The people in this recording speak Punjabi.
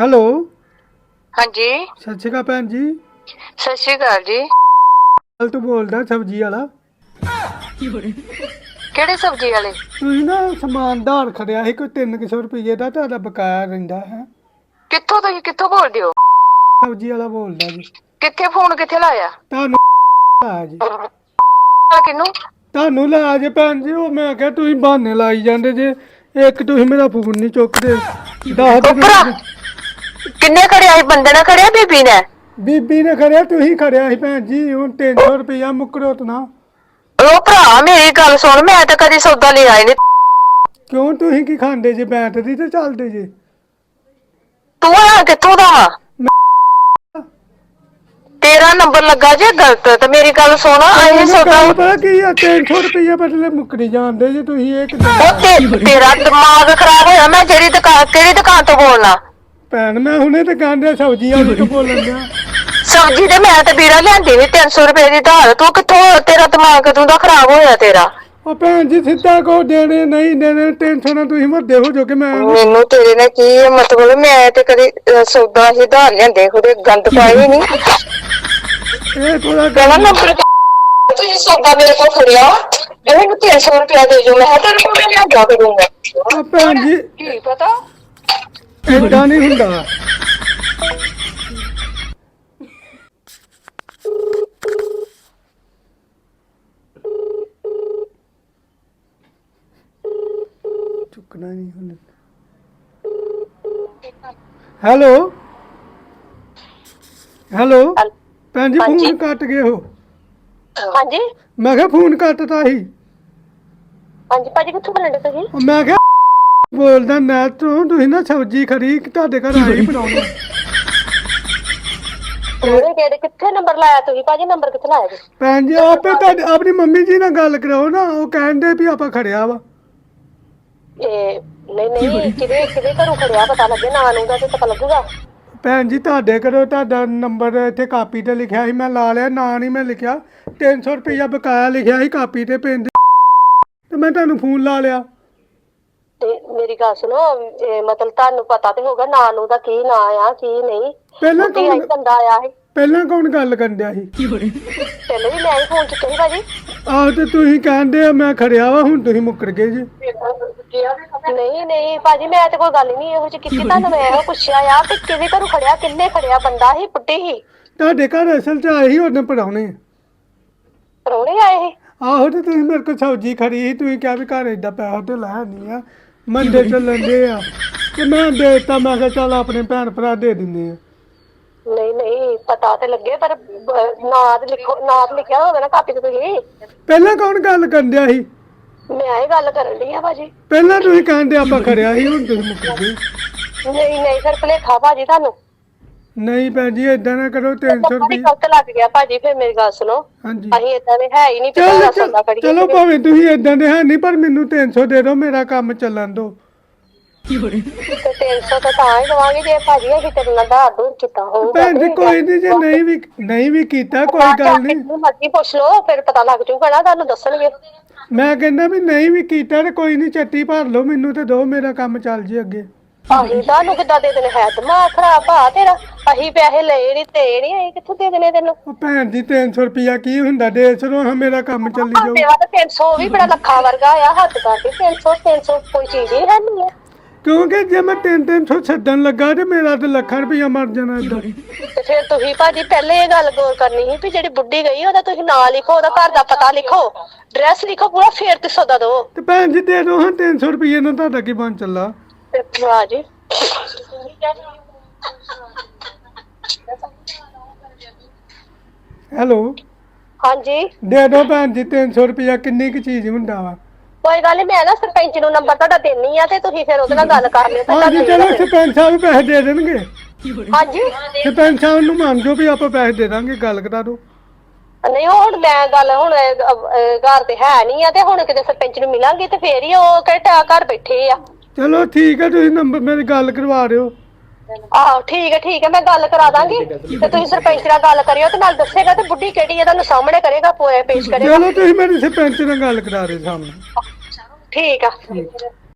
ਹੈਲੋ। ਹਾਂਜੀ। ਸਤਿ ਸ਼੍ਰੀ ਅਕਾਲ ਭੈਣ ਜੀ। ਸਤਿ ਸ਼੍ਰੀ ਅਕਾਲ ਜੀ। ਕੱਲ ਤੂੰ ਬੋਲਦਾ ਸਬਜ਼ੀ ਵਾਲਾ। ਕਿਹੜੇ ਸਬਜ਼ੀ ਵਾਲੇ? ਤੁਸੀਂ ਨਾ ਸਮਾਨ ਧਾਰ ਖੜਿਆ ਸੀ ਕੋਈ 300 ਰੁਪਏ ਦਾ ਤੁਹਾਡਾ ਬਕਾਇਆ ਰਹਿੰਦਾ ਹੈ। ਕਿੱਥੋਂ ਤੁਸੀਂ ਕਿੱਥੋਂ ਬੋਲਦੇ ਹੋ? ਸਬਜ਼ੀ ਵਾਲਾ ਬੋਲਦਾ ਜੀ। ਕਿੱਥੇ ਫੋਨ ਕਿੱਥੇ ਲਾਇਆ? ਤੁਹਾਨੂੰ ਆ ਜੀ। ਕਿਨੂੰ ਤੁਹਾਨੂੰ ਲਾ ਜੇ ਭੈਣ ਜੀ ਉਹ ਮੈਂ ਕਿਹਾ ਤੁਸੀਂ ਬਹਾਨੇ ਲਾਈ ਜਾਂਦੇ ਜੇ। ਇੱਕ ਤੁਸੀਂ ਮੇਰਾ ਫੋਨ ਨਹੀਂ ਚੁੱਕਦੇ। ਦੱਸ ਦਿਓ ਭਰਾ ਕਿੰਨੇ ਖੜਿਆ ਸੀ ਬੰਦੇ ਨੇ ਖੜਿਆ ਬੀਬੀ ਨੇ? ਬੀਬੀ ਨੇ ਖੜਿਆ ਤੁਸੀਂ ਖੜਿਆ ਸੀ ਭੈਣ ਜੀ ਹੁਣ 300 ਰੁਪਇਆ ਮੁੱਕਰੋ ਤ ਨਾ। ਉਹ ਭਰਾ ਮੇਰੀ ਗੱਲ ਸੁਣ ਮੈਂ ਤਾਂ ਕਦੀ ਸੌਦਾ ਲਿਆ ਹੀ ਨਹੀਂ। ਕਿਉਂ? ਤੁਸੀਂ ਕੀ ਖਾਂਦੇ ਜੇ ਬੈਠਦੀ ਤੇ ਚੱਲਦੇ ਜੇ? ਤੂੰ ਆ ਕਿੱਥੋਂ ਦਾ? ਵਾ ਤੇਰਾ ਨੰਬਰ ਲੱਗਾ ਜੇ ਗਲਤ ਤੇ ਮੇਰੀ ਗੱਲ ਸੁਣ ਇਹ ਮੈਨੂੰ ਸੌਦਾ ਗੱਲ ਪਤਾ ਕੀ ਆ 300 ਰੁਪਇਆ ਬਦਲੇ ਮੁੱਕਰੀ ਜਾਂਦੇ ਜੇ ਤੁਸੀਂ ਇਹ ਕਿੱਦਾਂ ਉਹ ਤੇ- ਤੇਰਾ ਦਿਮਾਗ ਖਰਾਬ ਹੋਇਆ ਮੈਂ ਜਿਹੜੀ ਦੁਕਾਨ ਕਿਹੜੀ ਦੁਕਾਨ ਤੋਂ ਬੋਲਣਾ? ਭੈਣ ਮੈਂ ਹੁਣੇ ਤੇ ਕਹਿੰਦੇ ਸਬਜ਼ੀ ਵਾਲੀ ਤੋਂ ਬੋਲਣ ਡਿਆ ਸਬਜ਼ੀ ਤੇ ਮੈਂ ਤੇ ਵੀਰਾ ਲਿਆਂਦੀ ਨਹੀਂ 300 ਰੁਪਏ ਦੀ ਧਾਰ ਤੂੰ ਕਿੱਥੋਂ ਤੇਰਾ ਦਿਮਾਗ ਕਦੋਂ ਦਾ ਖਰਾਬ ਹੋਇਆ ਤੇਰਾ? ਉਹ ਭੈਣ ਜੀ ਸਿੱਧਾ ਕੋ ਦੇਣੇ ਨਹੀਂ ਦੇਣੇ ਟੈਨਸ਼ਨ ਨਾ ਤੁਸੀਂ ਵੱਡੇ ਹੋ ਜੋ ਕਿ ਮੈਂ ਮੈਨੂੰ ਤੇਰੇ ਨਾਲ ਕੀ ਹੈ ਮਤਲਬ ਮੈਂ ਤੇ ਕਦੇ ਅਹ, ਸੌਦਾ ਹੀ ਧਾਰ ਲਿਆਂਦੇ ਖੁਦੇ ਗੰਦ ਪਾਏ ਨਹੀਂ ਇਹ ਥੋੜਾ ਕਹਿੰਦਾ ਨੰਬਰ ਤੁਸੀਂ ਸੌਦਾ ਮੇਰੇ ਕੋਲ ਖੜਿਆ ਇਹ ਮੈਨੂੰ 300 ਰੁਪਏ ਦੇ ਜੋ ਮੈਂ ਕਿਹਾ ਤੇਰੇ ਕੋਲ ਮੈਂ ਲਿਆਂਦਾ ਕਰੂੰਗਾ। ਭੈਣ ਜੀ ਕੀ ਪਤਾ? ਏਦਾਂ ਨਹੀਂ ਹੁੰਦਾ। ਚੁੱਕਣਾ ਨਹੀਂ ਹੁਣ। ਹੈਲੋ? ਹੈਲੋ? ਭੈਣ ਜੀ ਫੋਨ ਕੱਟ ਗਏ ਹੋ ਹਾਂਜੀ। ਮੈਂ ਕਿਹਾ ਫੋਨ ਕੱਟਤਾ ਸੀ। ਹਾਂਜੀ ਭਾਜੀ ਕਿੱਥੋਂ ਬੋਲਣ ਦੇ ਤੁਸੀਂ? ਮੈਂ ਕਿਹਾ ਬੋਲਦਾ ਮੈਂ ਤੋਂ ਤੁਸੀਂ ਨਾ ਸਬਜ਼ੀ ਖਰੀ ਤੁਹਾਡੇ ਘਰ ਆਈ ਬਣਾਉਣੀ ਉਹਨੇ ਕਿਹੜੇ ਕਿੱਥੇ ਨੰਬਰ ਲਾਇਆ ਤੁਸੀਂ? ਭਾਜੀ ਨੰਬਰ ਕਿੱਥੇ ਲਾਇਆ ਤੁਸੀਂ? ਭੈਣ ਜੀ ਆਪੇ ਤੁਹਾਡੀ ਆਪਣੀ ਮੰਮੀ ਜੀ ਨਾਲ ਗੱਲ ਕਰਾਓ ਨਾ ਉਹ ਕਹਿੰਦੇ ਵੀ ਆਪਾਂ ਖੜਿਆ ਵਾ। ਇਹ ਨਹੀਂ ਨਹੀਂ ਕਿਹਦੇ ਕਿਹਦੇ ਘਰੋਂ ਖੜਿਆ ਪਤਾ ਲੱਗੇ ਨਾਂ ਨੂੰ ਦਾ ਤੇ ਪਤਾ ਲੱਗੂਗਾ। ਭੈਣ ਜੀ ਤੁਹਾਡੇ ਘਰੋਂ ਤੁਹਾਡਾ ਨੰਬਰ ਇੱਥੇ ਕਾਪੀ ਤੇ ਲਿਖਿਆ ਸੀ ਮੈਂ ਲਾ ਲਿਆ ਨਾਂ ਨਹੀਂ ਮੈਂ ਲਿਖਿਆ। 300 ਰੁਪਇਆ ਬਕਾਇਆ ਲਿਖਿਆ ਸੀ ਕਾਪੀ ਤੇ ਪਿੰਡ ਤੇ ਮੈਂ ਤੁਹਾਨੂੰ ਫੋਨ ਲਾ ਲਿਆ। ਮੇਰੀ ਗੱਲ ਸੁਣੋ ਇਹ ਮਤਲਬ ਤੁਹਾਨੂੰ ਪਤਾ ਤੇ ਹੋਗਾ ਨਾਂ ਨੂੰ ਦਾ ਕੀ ਨਾਂ ਆ ਕੀ ਨਹੀਂ। ਪਹਿਲਾਂ ਕੀ ਕੌਣ ਬੰਦਾ ਆਇਆ ਸੀ। ਪਹਿਲਾਂ ਕੌਣ ਗੱਲ ਕਰਨ ਡਿਆ ਸੀ? ਪਹਿਲੇ ਵੀ ਮੈਂ ਹੀ ਫੋਨ ਚੁੱਕਿਆ ਸੀ ਭਾਜੀ। ਆਹ ਤੇ ਤੁਸੀਂ ਕਹਿੰਦੇ ਆ ਮੈਂ ਖੜਿਆ ਵਾ ਹੁਣ ਤੁਸੀਂ ਮੁੱਕਰ ਗਏ ਜੀ। ਨਹੀਂ ਨਹੀਂ ਭਾਜੀ ਮੈਂ ਤੇ ਕੋਈ ਗੱਲ ਨਹੀਂ ਇਹੋ ਜਿਹੀ ਕੀਤੀ। ਤੁਹਾਨੂੰ ਮੈਂ ਇਹੋ ਪੁੱਛਿਆ ਆ ਕਿ ਕਿਹਦੇ ਘਰੋਂ ਖੜਿਆ ਕਿੰਨੇ ਖੜਿਆ ਬੰਦਾ ਸੀ ਪੁੱਟੀ ਸੀ? ਤੁਹਾਡੇ ਘਰ ਅਸਲ 'ਚ ਆਏ ਸੀ ਉਹਨੇ ਪੜਾਉਣੇ ਪਰੋਣੇ ਆਏ ਸੀ? ਆਹੋ ਤੇ ਤੁਸੀਂ ਮੇਰੇ ਕੋਲ ਸਬਜ਼ੀ ਖੜੀ ਸੀ ਤੁਸੀਂ ਕਿਹਾ ਵੀ ਘਰ ਏਦਾਂ ਪੈਸਾ ਤੇ ਲੈ ਨਹੀਂ ਆ। ਮੰਡੇ ਚੱਲਣ ਦੇ ਆ। ਤੇ ਮੈਂ ਦੇਤਾ ਮੈਂ ਕਿਹਾ ਚੱਲ ਆਪਣੇ ਭੈਣ ਭਰਾ ਦੇ ਦਿੰਦੇ ਆ। ਨਹੀਂ ਨਹੀਂ ਪਤਾ ਤੇ ਲੱਗੇ ਪਰ ਬ- ਨਾਂ ਤੇ ਲਿਖੋ ਨਾਂ ਤੇ ਲਿਖਿਆ ਹੋਵੇ ਨਾ ਕਾਪੀ ਤੇ ਤੁਸੀਂ। ਪਹਿਲਾਂ ਕੌਣ ਗੱਲ ਕਰਨ ਡਿਆ ਸੀ? ਮੈਂ ਇਹ ਗੱਲ ਕਰਨ ਲਈ ਆ ਭਾਜੀ। ਪਹਿਲਾਂ ਤੁਸੀਂ ਕਹਿੰਦੇ ਆਪਾਂ ਖੜਿਆ ਸੀ ਹੁਣ ਤੁਸੀਂ ਮੁੱਕਰ ਗਏ। ਨਹੀਂ ਨਹੀਂ ਫਿਰ ਭਲੇਖਾ ਭਾਜੀ ਤੁਹਾਨੂੰ। ਨਹੀਂ ਭੈਣ ਜੀ ਏਦਾਂ ਨਾ ਕਰੋ 300 ਬੜੀ ਰੁਪਏ ਗਲਤ ਲੱਗ ਗਿਆ ਭਾਜੀ ਫਿਰ ਮੇਰੀ ਗੱਲ ਸੁਣੋ। ਹਾਂਜੀ। ਅਸੀਂ ਇਦਾਂ ਦੇ ਹੈ ਹੀ ਨਹੀਂ ਚਲੋ ਪਿਆ ਚਲੋ- ਸੌਦਾ ਕਰੀਏ ਚਲੋ ਭਾਵੇਂ ਤੁਸੀਂ ਏਦਾਂ ਦੇ ਹੈ ਨਹੀਂ ਪਰ ਮੈਨੂੰ 300 ਦੇ ਦਿਓ ਮੇਰਾ ਕੰਮ ਚੱਲਣ ਦਿਓ। ਤੇ 300 ਤਾਂ ਤਾਂ ਹੀ ਦਵਾਂਗੇ ਜੇ ਭਾਜੀ ਅਸੀਂ ਤੇਰੇ ਨਾਲ ਧਾਰ ਦੂਰ ਕੀਤਾ ਹੋਊਗਾ ਭੈਣ ਜੀ ਕੋਈ ਨਹੀਂ ਜੇ ਨਹੀਂ ਵੀ ਨਹੀਂ ਵੀ ਕੀਤਾ ਕੋਈ ਗੱਲ ਨਹੀਂ। ਮਰਜ਼ੀ ਪੁੱਛ ਲਓ ਫਿਰ ਪਤਾ ਲੱਗ ਜਾਊਗਾ ਨਾ ਤੁਹਾਨੂੰ ਦੱਸਣਗੇ। ਮੈਂ ਕਹਿੰਦਾ ਵੀ ਨਹੀਂ ਵੀ ਕੀਤਾ ਤੇ ਕੋਈ ਨਹੀਂ ਚੱਟੀ ਭਰ ਲਓ ਮੈਨੂੰ ਤੇ ਦਿਓ ਮੇਰਾ ਕੰਮ ਚੱਲ ਜੇ ਅੱਗੇ। ਅਸੀਂ ਤੁਹਾਨੂੰ ਕਿੱਦਾਂ ਦੇ ਦੇਣੇ? ਹੈ ਦਿਮਾਗ ਖਰਾਬ ਆ ਤੇਰਾ। ਅਸੀਂ ਪੈਸੇ ਲਏ ਨਹੀਂ ਤੇ ਨਹੀਂ ਅਸੀਂ ਕਿੱਥੋਂ ਦੇ ਦੇਣੇ ਤੈਨੂੰ? ਉਹ ਭੈਣ ਜੀ 300 ਰੁਪਿਆ ਕੀ ਹੁੰਦਾ? ਦੇ ਚਲੋ ਹਾਂ ਮੇਰਾ ਕੰਮ ਚੱਲੀ ਜਾਊ। ਤੇਰਾ ਤਾਂ 300 ਵੀ ਬੜਾ ਲੱਖਾਂ ਵਰਗਾ ਆ ਹੱਥ ਕਰਕੇ 300 300 ਕੋਈ ਚੀਜ਼ ਹੀ ਹੈ ਨਹੀਂ ਹੈ ਕਿਉਂਕਿ ਜੇ ਮੈਂ 3-300 ਛੱਡਣ ਲੱਗਾ ਤੇ ਮੇਰਾ ਤੇ ਲੱਖਾਂ ਰੁਪਿਆ ਮਰ ਜਾਣਾ ਏਦਾਂ ਤੇ ਫਿਰ ਤੁਸੀਂ ਭਾਜੀ ਪਹਿਲੇ ਇਹ ਗੱਲ ਗੌਰ ਕਰਨੀ ਸੀ ਵੀ ਜਿਹੜੀ ਬੁੱਢੀ ਗਈ ਉਹਦਾ ਤੁਸੀਂ ਨਾਂ ਲਿਖੋ ਉਹਦਾ ਘਰ ਦਾ ਪਤਾ ਲਿਖੋ। ਐਡਰੈਸ ਲਿਖੋ ਪੂਰਾ ਫੇਰ ਤੇ ਸੌਦਾ ਦਿਓ ਤੇ ਭੈਣ ਜੀ ਦੇ ਦਿਓ ਹਾਂ 300 ਰੁਪਏ ਨਾਲ ਤੁਹਾਡਾ ਕੀ ਬਣ ਚੱਲਾ? ਜੀ ਹੈਲੋ। ਹਾਂਜੀ। ਦੇ ਦਿਓ ਭੈਣ ਜੀ 300 ਰੁਪਿਆ ਕਿੰਨੀ ਕੁ ਚੀਜ਼ ਹੁੰਦਾ ਵਾ? ਕੋਈ ਗੱਲ ਮੈਂ ਨਾ ਸਰਪੰਚ ਨੂੰ ਨੰਬਰ ਤੁਹਾਡਾ ਦੇਣੀ ਆ ਤੇ ਤੁਸੀਂ ਫਿਰ ਉਹਦੇ ਨਾਲ ਗੱਲ ਕਰ ਲਿਓ ਤੇ ਹਾਂਜੀ ਚਲੋ ਸਰਪੰਚ ਸਾਹਿਬ ਵੀ ਪੈਸੇ ਦੇ ਦੇਣਗੇ। ਹਾਂਜੀ। ਸਰਪੰਚ ਸਾਹਿਬ ਨੂੰ ਮੰਨ ਜਾਓ ਵੀ ਆਪਾਂ ਪੈਸੇ ਦੇ ਦਾਂਗੇ ਗੱਲ ਕਰਾ ਦਿਓ। ਨਹੀਂ ਹੁਣ ਮੈਂ ਗੱਲ ਹੁਣ ਇਹ, ਅਹ, ਅਹ, ਘਰ ਤੇ ਹੈ ਨਹੀਂ ਆ ਤੇ ਹੁਣ ਕਿਤੇ ਸਰਪੰਚ ਨੂੰ ਮਿਲਾਂਗੀ ਤੇ ਫੇਰ ਹੀ ਉਹ ਕਿਹੜਾ ਘਰ ਬੈਠੇ ਆ। ਚਲੋ ਠੀਕ ਹੈ ਤੁਸੀਂ ਨੰਬਰ ਮੇਰੀ ਗੱਲ ਕਰਵਾ ਦਿਓ। ਆਹੋ ਠੀਕ ਹੈ ਠੀਕ ਹੈ ਮੈਂ ਗੱਲ ਕਰਾ ਦਾਂਗੀ। ਤੇ ਤੁਸੀਂ ਸਰਪੰਚ ਨਾਲ ਗੱਲ ਕਰਿਓ ਤੇ ਨਾਲ ਦੱਸੇਗਾ ਤੇ ਬੁੱਢੀ ਕਿਹੜੀ ਹੈ ਤੁਹਾਨੂੰ ਸਾਹਮਣੇ ਕਰੇਗਾ ਪੋਏ ਪੇਸ਼ ਕਰੇਗਾ। ਚਲੋ ਤੁਸੀਂ ਮੇਰੇ ਸਰਪੰਚ ਨਾਲ ਗੱਲ ਕਰਾ ਦਿਓ ਸਾਹਮਣੇ। ਠੀਕ ਆ।